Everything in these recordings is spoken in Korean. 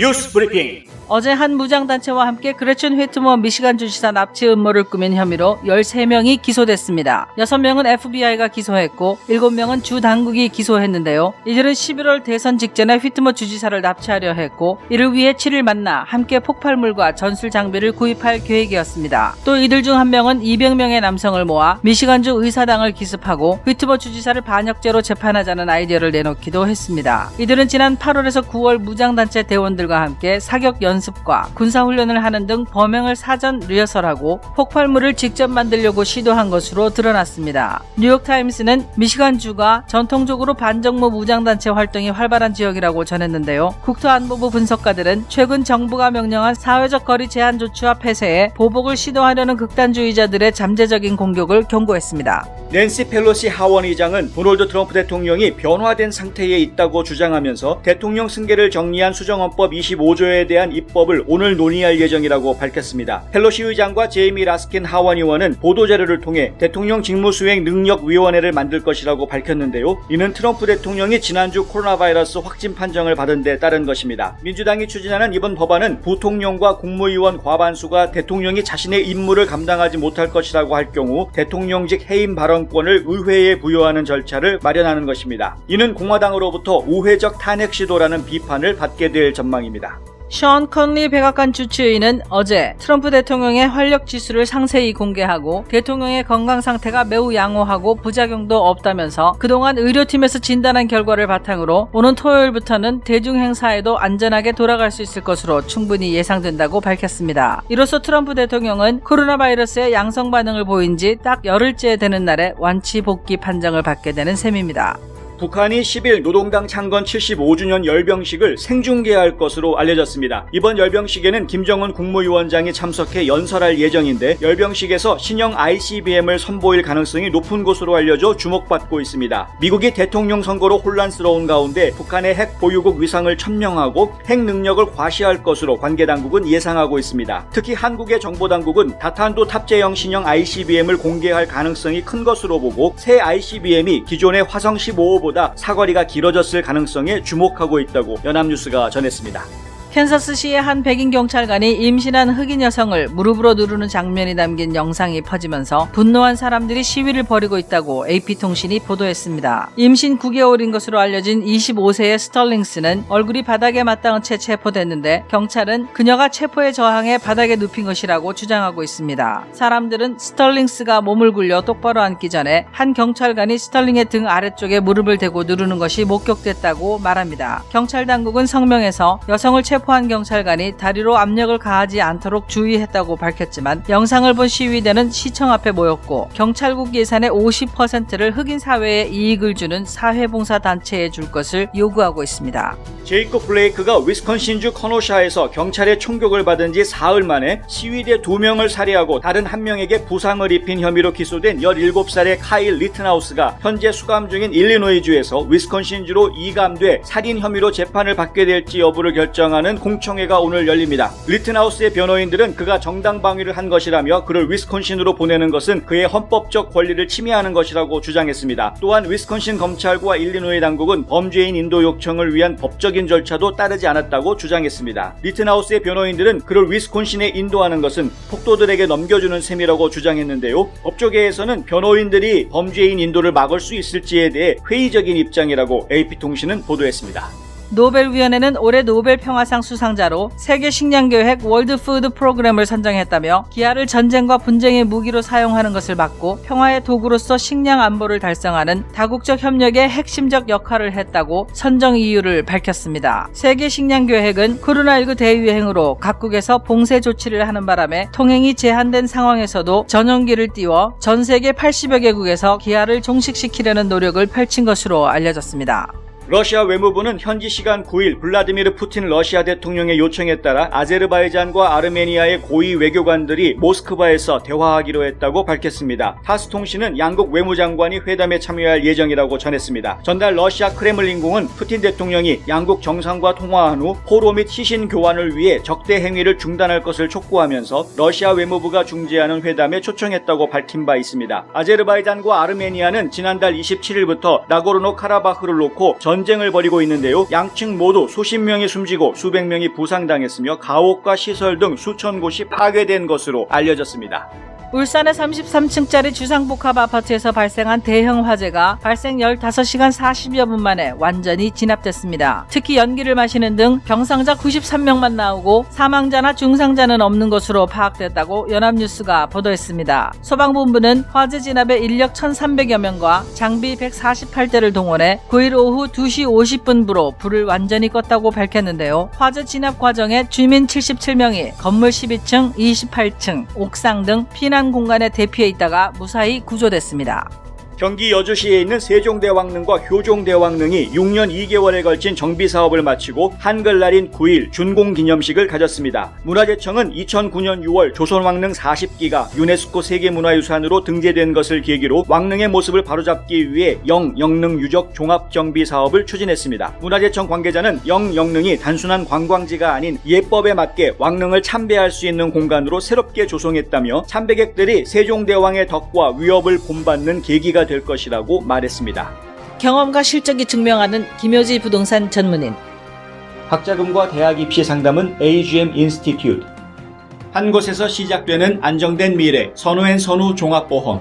뉴스 브리핑. 어제 한 무장단체와 함께 그레춘 휘트머 미시간 주지사 납치 음모를 꾸민 혐의로 13명이 기소됐습니다. 6명은 FBI가 기소했고 7명은 주 당국이 기소했는데요. 이들은 11월 대선 직전에 휘트머 주지사를 납치하려 했고 이를 위해 7일 만나 함께 폭발물과 전술 장비를 구입할 계획이었습니다. 또 이들 중 한 명은 200명의 남성을 모아 미시간주 의사당을 기습하고 휘트머 주지사를 반역죄로 재판하자는 아이디어를 내놓기도 했습니다. 이들은 지난 8월에서 9월 무장단체 대원들과 함께 사격 연습과 군사훈련을 하는 등 범행을 사전 리허설하고 폭발물을 직접 만들려고 시도한 것으로 드러났습니다. 뉴욕타임스는 미시간주가 전통적으로 반정부 무장단체 활동이 활발한 지역이라고 전했는데요. 국토안보부 분석가들은 최근 정부가 명령한 사회적 거리 제한 조치와 폐쇄에 보복을 시도하려는 극단주의자들의 잠재적인 공격을 경고했습니다. 낸시 펠로시 하원 의장은 도널드 트럼프 대통령이 변화된 상태에 있다고 주장하면서 대통령 승계를 정리한 수정헌법 25조에 대한 입법을 오늘 논의할 예정이라고 밝혔습니다. 펠로시 의장과 제이미 라스킨 하원 의원은 보도자료를 통해 대통령 직무수행 능력위원회를 만들 것이라고 밝혔는데요. 이는 트럼프 대통령이 지난주 코로나 바이러스 확진 판정을 받은 데 따른 것입니다. 민주당이 추진하는 이번 법안은 부통령과 국무위원 과반수가 대통령이 자신의 임무를 감당하지 못할 것이라고 할 경우 대통령직 해임 발언권을 의회에 부여하는 절차를 마련하는 것입니다. 이는 공화당으로부터 우회적 탄핵 시도라는 비판을 받게 될 전망입니다. 션 컨리 백악관 주치의는 어제 트럼프 대통령의 활력 지수를 상세히 공개하고 대통령의 건강 상태가 매우 양호하고 부작용도 없다면서 그동안 의료팀에서 진단한 결과를 바탕으로 오는 토요일부터는 대중행사에도 안전하게 돌아갈 수 있을 것으로 충분히 예상된다고 밝혔습니다. 이로써 트럼프 대통령은 코로나 바이러스의 양성 반응을 보인 지 딱 열흘째 되는 날에 완치 복귀 판정을 받게 되는 셈입니다. 북한이 10일 노동당 창건 75주년 열병식을 생중계할 것으로 알려졌습니다. 이번 열병식에는 김정은 국무위원장이 참석해 연설할 예정인데 열병식에서 신형 ICBM을 선보일 가능성이 높은 것으로 알려져 주목받고 있습니다. 미국이 대통령 선거로 혼란스러운 가운데 북한의 핵 보유국 위상을 천명하고 핵 능력을 과시할 것으로 관계 당국은 예상하고 있습니다. 특히 한국의 정보 당국은 다탄도 탑재형 신형 ICBM을 공개할 가능성이 큰 것으로 보고 새 ICBM이 기존의 화성 15호 보다 사거리가 길어졌을 가능성에 주목하고 있다고 연합뉴스가 전했습니다. 캔사스시의 한 백인 경찰관이 임신한 흑인 여성을 무릎으로 누르는 장면이 담긴 영상이 퍼지면서 분노한 사람들이 시위를 벌이고 있다고 AP통신이 보도했습니다. 임신 9개월인 것으로 알려진 25세의 스털링스는 얼굴이 바닥에 맞닿은 채 체포됐는데 경찰은 그녀가 체포에 저항해 바닥에 눕힌 것이라고 주장하고 있습니다. 사람들은 스털링스가 몸을 굴려 똑바로 앉기 전에 한 경찰관이 스털링의 등 아래쪽에 무릎을 대고 누르는 것이 목격됐다고 말합니다. 경찰 당국은 성명에서 여성을 체포 체포한 경찰관이 다리로 압력을 가하지 않도록 주의했다고 밝혔지만 영상을 본 시위대는 시청 앞에 모였고 경찰국 예산의 50%를 흑인 사회에 이익을 주는 사회봉사 단체에 줄 것을 요구하고 있습니다. 제이콥 블레이크가 위스콘신주 커노샤에서 경찰의 총격을 받은 지 사흘 만에 시위대 두 명을 살해하고 다른 한 명에게 부상을 입힌 혐의로 기소된 17살의 카일 리트나우스가 현재 수감 중인 일리노이주에서 위스콘신주로 이감돼 살인 혐의로 재판을 받게 될지 여부를 결정하는 공청회가 오늘 열립니다. 리트나우스의 변호인들은 그가 정당 방위를 한 것이라며 그를 위스콘신으로 보내는 것은 그의 헌법적 권리를 침해하는 것이라고 주장했습니다. 또한 위스콘신 검찰과 일리노이 당국은 범죄인 인도 요청을 위한 법적인 절차도 따르지 않았다고 주장했습니다. 리트나우스의 변호인들은 그를 위스콘신에 인도하는 것은 폭도들에게 넘겨주는 셈이라고 주장했는데요. 법조계에서는 변호인들이 범죄인 인도를 막을 수 있을지에 대해 회의적인 입장이라고 AP통신은 보도했습니다. 노벨위원회는 올해 노벨 평화상 수상자로 세계 식량계획 월드 푸드 프로그램을 선정했다며 기아를 전쟁과 분쟁의 무기로 사용하는 것을 막고 평화의 도구로서 식량 안보를 달성하는 다국적 협력의 핵심적 역할을 했다고 선정 이유를 밝혔습니다. 세계 식량계획은 코로나19 대유행으로 각국에서 봉쇄 조치를 하는 바람에 통행이 제한된 상황에서도 전용기를 띄워 전 세계 80여 개국에서 기아를 종식시키려는 노력을 펼친 것으로 알려졌습니다. 러시아 외무부는 현지 시간 9일 블라디미르 푸틴 러시아 대통령의 요청에 따라 아제르바이잔과 아르메니아의 고위 외교관들이 모스크바에서 대화하기로 했다고 밝혔습니다. 타스 통신은 양국 외무장관이 회담에 참여할 예정이라고 전했습니다. 전날 러시아 크레물린궁은 푸틴 대통령이 양국 정상과 통화한 후 포로 및 시신 교환을 위해 적대 행위를 중단할 것을 촉구하면서 러시아 외무부가 중재하는 회담에 초청했다고 밝힌 바 있습니다. 아제르바이잔과 아르메니아는 지난달 27일부터 나고르노 카라바흐를 놓고 전 전쟁을 벌이고 있는데요. 양측 모두 수십 명이 숨지고 수백 명이 부상당했으며 가옥과 시설 등 수천 곳이 파괴된 것으로 알려졌습니다. 울산의 33층짜리 주상복합 아파트에서 발생한 대형 화재가 발생 15시간 40여 분 만에 완전히 진압됐습니다. 특히 연기를 마시는 등 경상자 93명만 나오고 사망자나 중상자는 없는 것으로 파악됐다고 연합뉴스가 보도했습니다. 소방본부는 화재 진압에 인력 1,300여 명과 장비 148대를 동원해 9일 오후 2시 50분부로 불을 완전히 껐다고 밝혔는데요. 화재 진압 과정에 주민 77명이 건물 12층, 28층, 옥상 등 피난 공간에 대피해 있다가 무사히 구조됐습니다. 경기 여주시에 있는 세종대왕릉과 효종대왕릉이 6년 2개월에 걸친 정비 사업을 마치고 한글날인 9일 준공기념식을 가졌습니다. 문화재청은 2009년 6월 조선왕릉 40기가 유네스코 세계문화유산으로 등재된 것을 계기로 왕릉의 모습을 바로잡기 위해 영 영릉 유적 종합 정비 사업을 추진했습니다. 문화재청 관계자는 영 영릉이 단순한 관광지가 아닌 예법에 맞게 왕릉을 참배할 수 있는 공간으로 새롭게 조성했다며 참배객들이 세종대왕의 덕과 위협을 본받는 계기가 될 것이라고 말했습니다. 경험과 실적이 증명하는 김효지 부동산 전문인 학자금과 대학 입시 상담은 AGM 인스티튜트. 한 곳에서 시작되는 안정된 미래, 선우앤 선우 종합보험.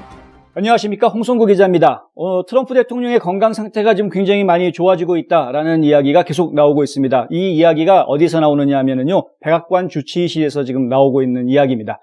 안녕하십니까. 홍성구 기자입니다. 어, 트럼프 대통령의 건강 상태가 지금 굉장히 많이 좋아지고 있다라는 이야기가 계속 나오고 있습니다. 이 이야기가 어디서 나오느냐 하면은요, 백악관 주치의실에서 지금 나오고 있는 이야기입니다.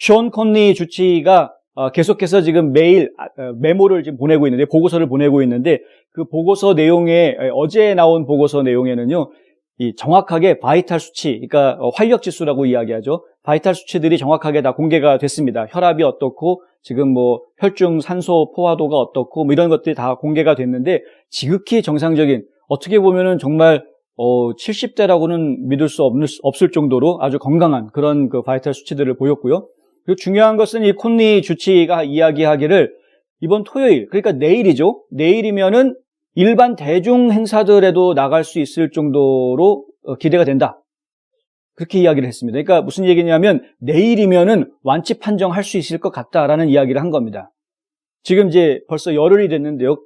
션 컨리 주치의가 어, 계속해서 지금 매일 아, 어, 메모를 지금 보내고 있는데, 보고서를 보내고 있는데, 그 보고서 내용에, 에, 어제 나온 보고서 내용에는요, 이 정확하게 바이탈 수치, 그러니까 어, 활력 지수라고 이야기하죠. 바이탈 수치들이 정확하게 다 공개가 됐습니다. 혈압이 어떻고 지금 뭐 혈중 산소 포화도가 어떻고 뭐 이런 것들이 다 공개가 됐는데 지극히 정상적인 어떻게 보면은 정말 어 70대라고는 믿을 수 없는, 없을 정도로 아주 건강한 그런 그 바이탈 수치들을 보였고요. 그리고 중요한 것은 이 콘니 주치의가 이야기하기를 이번 토요일 그러니까 내일이죠. 내일이면은 일반 대중 행사들에도 나갈 수 있을 정도로 어, 기대가 된다. 그렇게 이야기를 했습니다. 그러니까 무슨 얘기냐면 내일이면은 완치 판정할 수 있을 것 같다라는 이야기를 한 겁니다. 지금 이제 벌써 열흘이 됐는데요.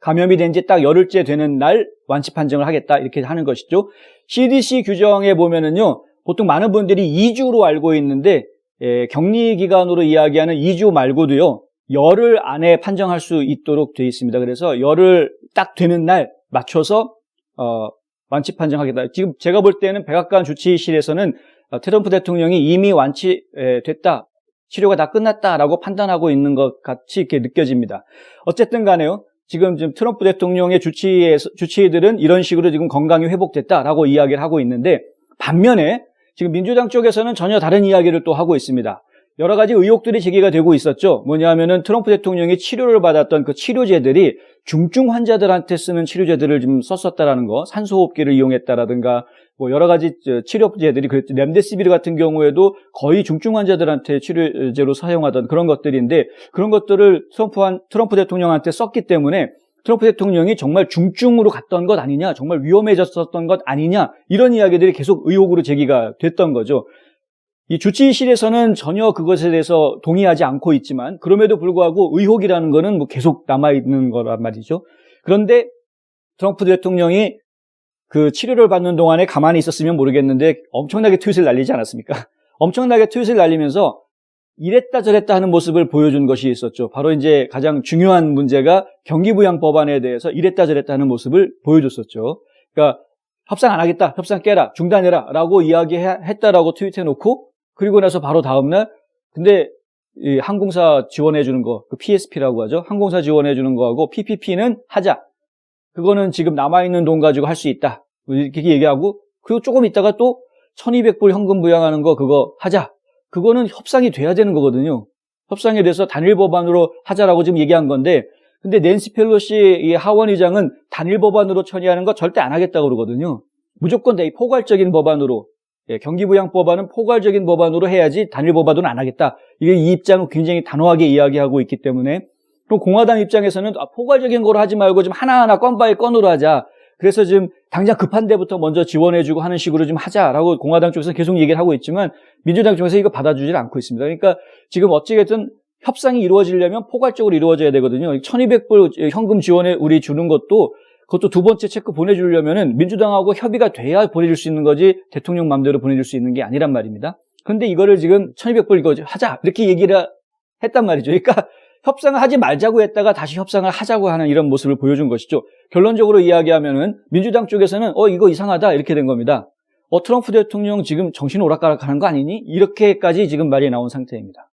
감염이 된 지 딱 열흘째 되는 날 완치 판정을 하겠다 이렇게 하는 것이죠. CDC 규정에 보면은요. 보통 많은 분들이 2주로 알고 있는데 예, 격리 기간으로 이야기하는 2주 말고도요. 열흘 안에 판정할 수 있도록 되어 있습니다. 그래서 열흘 딱 되는 날 맞춰서 어, 완치 판정하겠다. 지금 제가 볼 때는 백악관 주치의실에서는 어, 트럼프 대통령이 이미 완치됐다. 치료가 다 끝났다라고 판단하고 있는 것 같이 이렇게 느껴집니다. 어쨌든 간에요. 지금 지금 트럼프 대통령의 주치의에서, 주치의들은 이런 식으로 지금 건강이 회복됐다라고 이야기를 하고 있는데 반면에 지금 민주당 쪽에서는 전혀 다른 이야기를 또 하고 있습니다. 여러 가지 의혹들이 제기가 되고 있었죠. 뭐냐면은 트럼프 대통령이 치료를 받았던 그 치료제들이 중증 환자들한테 쓰는 치료제들을 좀 썼었다라는 거, 산소호흡기를 이용했다라든가 뭐 여러 가지 치료제들이 그 렘데시비르 같은 경우에도 거의 중증 환자들한테 치료제로 사용하던 그런 것들인데 그런 것들을 트럼프, 트럼프 대통령한테 썼기 때문에 트럼프 대통령이 정말 중증으로 갔던 것 아니냐, 정말 위험해졌었던 것 아니냐 이런 이야기들이 계속 의혹으로 제기가 됐던 거죠. 이 주치의실에서는 전혀 그것에 대해서 동의하지 않고 있지만 그럼에도 불구하고 의혹이라는 것은 뭐 계속 남아 있는 거란 말이죠. 그런데 트럼프 대통령이 그 치료를 받는 동안에 가만히 있었으면 모르겠는데 엄청나게 트윗을 날리지 않았습니까? 엄청나게 트윗을 날리면서 이랬다 저랬다 하는 모습을 보여준 것이 있었죠. 바로 이제 가장 중요한 문제가 경기부양 법안에 대해서 이랬다 저랬다 하는 모습을 보여줬었죠. 그러니까 협상 안 하겠다, 협상 깨라, 중단해라 라고 이야기했다라고 트윗해놓고 그리고 나서 바로 다음날 근데 이 항공사 지원해주는 거, 그 PSP라고 하죠. 항공사 지원해주는 거하고 PPP는 하자. 그거는 지금 남아있는 돈 가지고 할 수 있다. 이렇게 얘기하고 그리고 조금 있다가 또 1200불 현금 부양하는 거 그거 하자. 그거는 협상이 돼야 되는 거거든요. 협상에 대해서 단일 법안으로 하자라고 지금 얘기한 건데 근데 낸시 펠로시 이 하원 의장은 단일 법안으로 처리하는 거 절대 안 하겠다고 그러거든요. 무조건 내 포괄적인 법안으로 예, 경기부양 법안은 포괄적인 법안으로 해야지 단일 법안은 안 하겠다. 이게 이 입장을 굉장히 단호하게 이야기하고 있기 때문에 그럼 공화당 입장에서는 아, 포괄적인 거로 하지 말고 좀 하나하나 건 바이 건으로 하자. 그래서 지금 당장 급한 데부터 먼저 지원해주고 하는 식으로 좀 하자라고 공화당 쪽에서 계속 얘기를 하고 있지만 민주당 쪽에서 이거 받아주질 않고 있습니다. 그러니까 지금 어찌됐든 협상이 이루어지려면 포괄적으로 이루어져야 되거든요. 1200불 현금 지원에 우리 주는 것도 그것도 두 번째 체크 보내주려면은 민주당하고 협의가 돼야 보내줄 수 있는 거지 대통령 마음대로 보내줄 수 있는 게 아니란 말입니다. 근데 이거를 지금 1200불 이거 하자 이렇게 얘기를 했단 말이죠. 그러니까 협상을 하지 말자고 했다가 다시 협상을 하자고 하는 이런 모습을 보여준 것이죠. 결론적으로 이야기하면은 민주당 쪽에서는 어 이거 이상하다 이렇게 된 겁니다. 어 트럼프 대통령 지금 정신 오락가락하는 거 아니니? 이렇게까지 지금 말이 나온 상태입니다.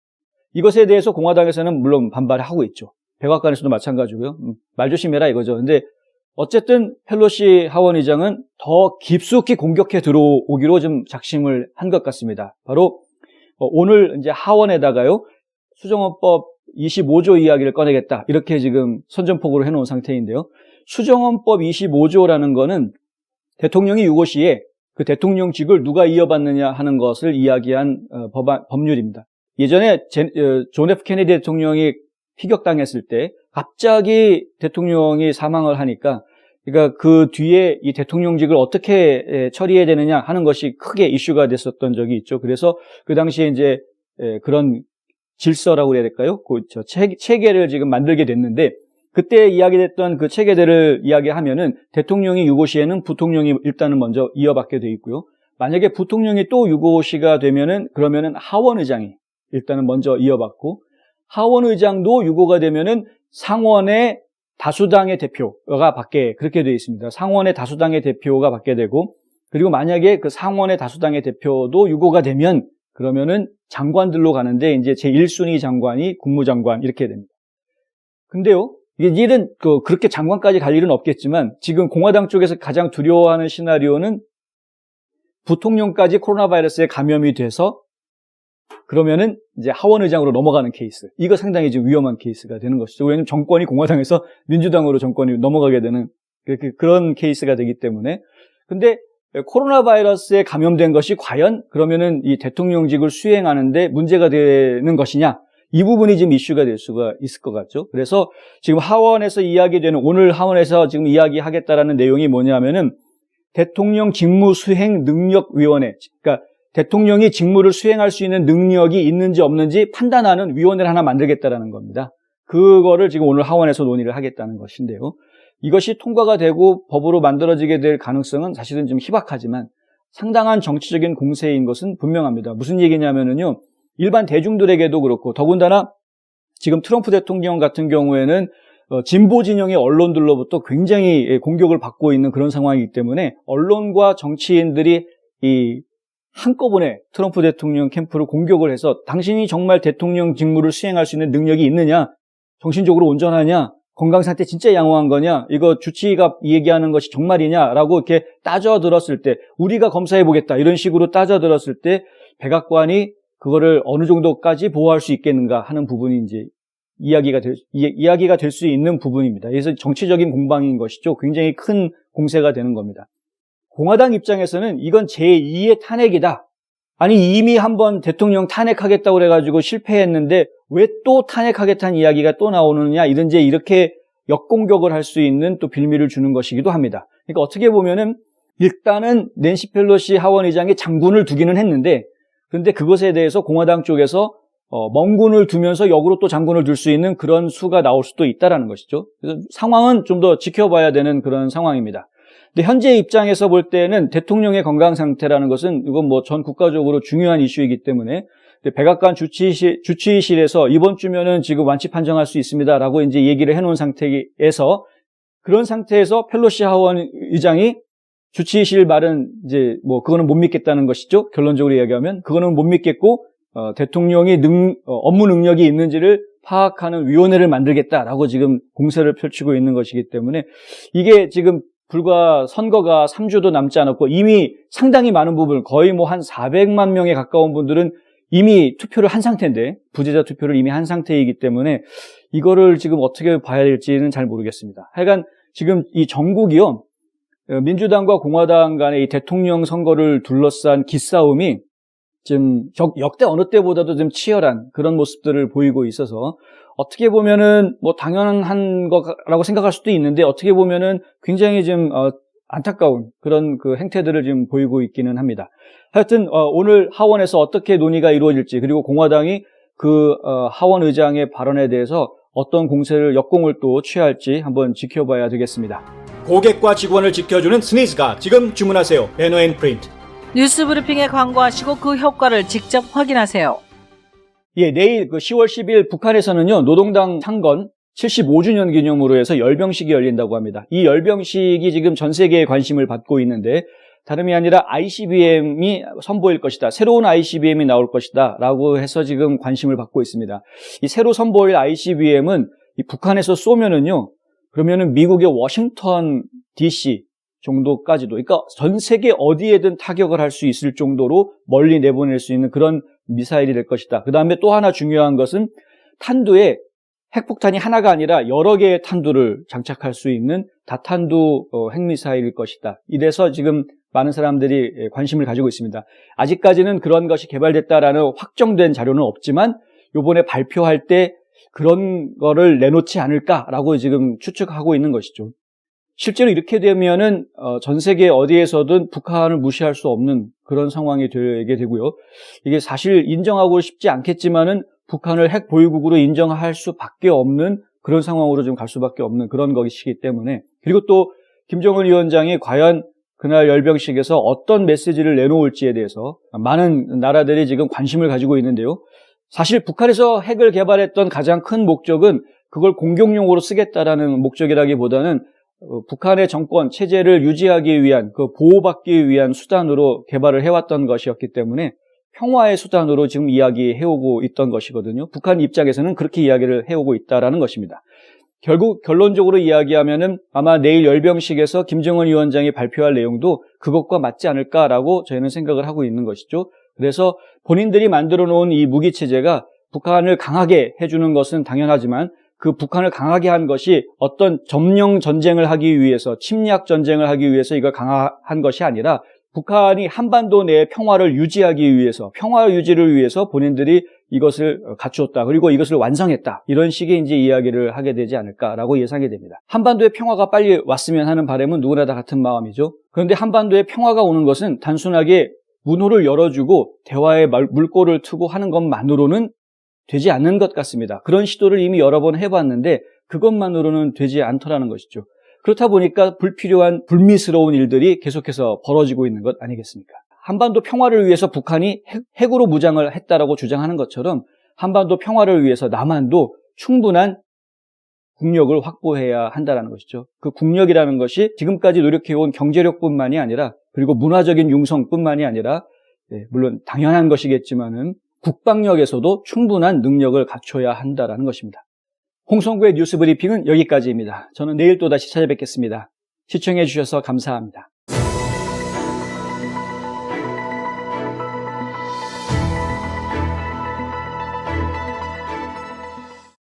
이것에 대해서 공화당에서는 물론 반발을 하고 있죠. 백악관에서도 마찬가지고요. 음, 말 조심해라 이거죠. 근데 어쨌든 펠로시 하원 의장은 더 깊숙이 공격해 들어오기로 좀 작심을 한 것 같습니다. 바로 어, 오늘 이제 하원에다가요 수정헌법 25조 이야기를 꺼내겠다 이렇게 지금 선전포고를 해놓은 상태인데요. 수정헌법 25조라는 거는 대통령이 유고 시에 그 대통령직을 누가 이어받느냐 하는 것을 이야기한 어, 법안, 법률입니다. 예전에 제- 어, 존 F 케네디 대통령이 피격당했을 때 갑자기 대통령이 사망을 하니까 그러니까 그 뒤에 이 대통령직을 어떻게 에, 처리해야 되느냐 하는 것이 크게 이슈가 됐었던 적이 있죠. 그래서 그 당시에 이제 에, 그런 질서라고 해야 될까요? 그저 체, 체계를 지금 만들게 됐는데 그때 이야기됐던 그 체계들을 이야기하면은 대통령이 유고 시에는 부통령이 일단은 먼저 이어받게 돼 있고요. 만약에 부통령이 또 유고 시가 되면은 그러면은 하원 의장이 일단은 먼저 이어받고 하원 의장도 유고가 되면은 상원의 다수당의 대표가 받게 그렇게 되어 있습니다. 상원의 다수당의 대표가 받게 되고 그리고 만약에 그 상원의 다수당의 대표도 유고가 되면 그러면은 장관들로 가는데 이제 제 1순위 장관이 국무장관 이렇게 됩니다. 근데요. 이게 일은 그 그렇게 장관까지 갈 일은 없겠지만 지금 공화당 쪽에서 가장 두려워하는 시나리오는 부통령까지 코로나 바이러스에 감염이 돼서 그러면은 이제 하원 의장으로 넘어가는 케이스. 이거 상당히 지금 위험한 케이스가 되는 것이죠. 왜냐하면 정권이 공화당에서 민주당으로 정권이 넘어가게 되는 그- 그- 그런 케이스가 되기 때문에. 근데 코로나 바이러스에 감염된 것이 과연 그러면은 이 대통령직을 수행하는데 문제가 되는 것이냐? 이 부분이 지금 이슈가 될 수가 있을 것 같죠. 그래서 지금 하원에서 이야기되는 오늘 하원에서 지금 이야기하겠다라는 내용이 뭐냐면은 대통령 직무 수행 능력 위원회. 그러니까 대통령이 직무를 수행할 수 있는 능력이 있는지 없는지 판단하는 위원회를 하나 만들겠다라는 겁니다. 그거를 지금 오늘 하원에서 논의를 하겠다는 것인데요. 이것이 통과가 되고 법으로 만들어지게 될 가능성은 사실은 좀 희박하지만 상당한 정치적인 공세인 것은 분명합니다. 무슨 얘기냐면은요. 일반 대중들에게도 그렇고 더군다나 지금 트럼프 대통령 같은 경우에는 어, 진보 진영의 언론들로부터 굉장히 예, 공격을 받고 있는 그런 상황이기 때문에 언론과 정치인들이 이 한꺼번에 트럼프 대통령 캠프를 공격을 해서 당신이 정말 대통령 직무를 수행할 수 있는 능력이 있느냐? 정신적으로 온전하냐? 건강 상태 진짜 양호한 거냐? 이거 주치의가 얘기하는 것이 정말이냐 라고 이렇게 따져 들었을 때 우리가 검사해 보겠다 이런 식으로 따져 들었을 때 백악관이 그거를 어느 정도까지 보호할 수 있겠는가 하는 부분이 이제 이야기가 될, 이, 이야기가 될 수 있는 부분입니다. 그래서 정치적인 공방인 것이죠. 굉장히 큰 공세가 되는 겁니다. 공화당 입장에서는 이건 제2의 탄핵이다. 아니 이미 한번 대통령 탄핵하겠다고 그래가지고 실패했는데 왜 또 탄핵하겠다는 이야기가 또 나오느냐 이런 이제 이렇게 역공격을 할 수 있는 또 빌미를 주는 것이기도 합니다. 그러니까 어떻게 보면은 일단은 낸시 펠로시 하원 의장이 장군을 두기는 했는데 그런데 그것에 대해서 공화당 쪽에서 어, 멍군을 두면서 역으로 또 장군을 둘 수 있는 그런 수가 나올 수도 있다라는 것이죠. 그래서 상황은 좀 더 지켜봐야 되는 그런 상황입니다. 근데 현재 입장에서 볼 때는 대통령의 건강 상태라는 것은 이건 뭐 전 국가적으로 중요한 이슈이기 때문에 백악관 주치실, 주치의실에서 이번 주면은 지금 완치 판정할 수 있습니다라고 이제 얘기를 해놓은 상태에서 그런 상태에서 펠로시 하원 의장이 주치의실 말은 이제 뭐 그거는 못 믿겠다는 것이죠. 결론적으로 이야기하면 그거는 못 믿겠고 어, 대통령이 능, 어, 업무 능력이 있는지를 파악하는 위원회를 만들겠다라고 지금 공세를 펼치고 있는 것이기 때문에 이게 지금 불과 선거가 3주도 남지 않았고 이미 상당히 많은 부분 거의 뭐 한 400만 명에 가까운 분들은 이미 투표를 한 상태인데 부재자 투표를 이미 한 상태이기 때문에 이거를 지금 어떻게 봐야 될지는 잘 모르겠습니다. 하여간 지금 이 전국이요 어, 민주당과 공화당 간의 이 대통령 선거를 둘러싼 기싸움이 지금 역- 역대 어느 때보다도 좀 치열한 그런 모습들을 보이고 있어서 어떻게 보면은 뭐 당연한 거라고 생각할 수도 있는데 어떻게 보면은 굉장히 좀 어, 안타까운 그런 그 행태들을 지금 보이고 있기는 합니다. 하여튼 어, 오늘 하원에서 어떻게 논의가 이루어질지 그리고 공화당이 그 어, 하원 의장의 발언에 대해서 어떤 공세를 역공을 또 취할지 한번 지켜봐야 되겠습니다. 고객과 직원을 지켜주는 스니즈가 지금 주문하세요. 베너앤프린트. 뉴스 브리핑에 광고하시고 그 효과를 직접 확인하세요. 예, 내일 그 10월 10일 북한에서는요, 노동당 창건 75주년 기념으로 해서 열병식이 열린다고 합니다. 이 열병식이 지금 전 세계에 관심을 받고 있는데, 다름이 아니라 ICBM이 선보일 것이다. 새로운 ICBM이 나올 것이다. 라고 해서 지금 관심을 받고 있습니다. 이 새로 선보일 ICBM은 북한에서 쏘면은요, 그러면은 미국의 워싱턴 DC 정도까지도, 그러니까 전 세계 어디에든 타격을 할 수 있을 정도로 멀리 내보낼 수 있는 그런 미사일이 될 것이다. 그 다음에 또 하나 중요한 것은 탄두에 핵폭탄이 하나가 아니라 여러 개의 탄두를 장착할 수 있는 다탄두 어, 핵미사일일 것이다. 이래서 지금 많은 사람들이 예, 관심을 가지고 있습니다. 아직까지는 그런 것이 개발됐다라는 확정된 자료는 없지만 이번에 발표할 때 그런 거를 내놓지 않을까라고 지금 추측하고 있는 것이죠. 실제로 이렇게 되면은 어, 전 세계 어디에서든 북한을 무시할 수 없는 그런 상황이 되게 되고요. 이게 사실 인정하고 싶지 않겠지만은 북한을 핵 보유국으로 인정할 수밖에 없는 그런 상황으로 좀 갈 수밖에 없는 그런 것이기 때문에 그리고 또 김정은 위원장이 과연 그날 열병식에서 어떤 메시지를 내놓을지에 대해서 많은 나라들이 지금 관심을 가지고 있는데요. 사실 북한에서 핵을 개발했던 가장 큰 목적은 그걸 공격용으로 쓰겠다라는 목적이라기보다는 어, 북한의 정권 체제를 유지하기 위한 그 보호받기 위한 수단으로 개발을 해왔던 것이었기 때문에 평화의 수단으로 지금 이야기해오고 있던 것이거든요. 북한 입장에서는 그렇게 이야기를 해오고 있다라는 것입니다. 결국 결론적으로 이야기하면은 아마 내일 열병식에서 김정은 위원장이 발표할 내용도 그것과 맞지 않을까라고 저희는 생각을 하고 있는 것이죠. 그래서 본인들이 만들어 놓은 이 무기 체제가 북한을 강하게 해주는 것은 당연하지만 그 북한을 강하게 한 것이 어떤 점령 전쟁을 하기 위해서 침략 전쟁을 하기 위해서 이걸 강화한 것이 아니라 북한이 한반도 내의 평화를 유지하기 위해서 평화 유지를 위해서 본인들이 이것을 갖추었다 그리고 이것을 완성했다 이런 식의 이제 이야기를 하게 되지 않을까라고 예상이 됩니다. 한반도의 평화가 빨리 왔으면 하는 바람은 누구나 다 같은 마음이죠. 그런데 한반도의 평화가 오는 것은 단순하게 문호를 열어주고 대화의 물꼬를 트고 하는 것만으로는 되지 않는 것 같습니다. 그런 시도를 이미 여러 번 해봤는데 그것만으로는 되지 않더라는 것이죠. 그렇다 보니까 불필요한 불미스러운 일들이 계속해서 벌어지고 있는 것 아니겠습니까? 한반도 평화를 위해서 북한이 핵, 으로 무장을 했다라고 주장하는 것처럼 한반도 평화를 위해서 남한도 충분한 국력을 확보해야 한다는 것이죠. 그 국력이라는 것이 지금까지 노력해온 경제력뿐만이 아니라 그리고 문화적인 융성뿐만이 아니라 네, 물론 당연한 것이겠지만은 국방력에서도 충분한 능력을 갖춰야 한다는 것입니다. 홍성구의 뉴스 브리핑은 여기까지입니다. 저는 내일 또다시 찾아뵙겠습니다. 시청해 주셔서 감사합니다.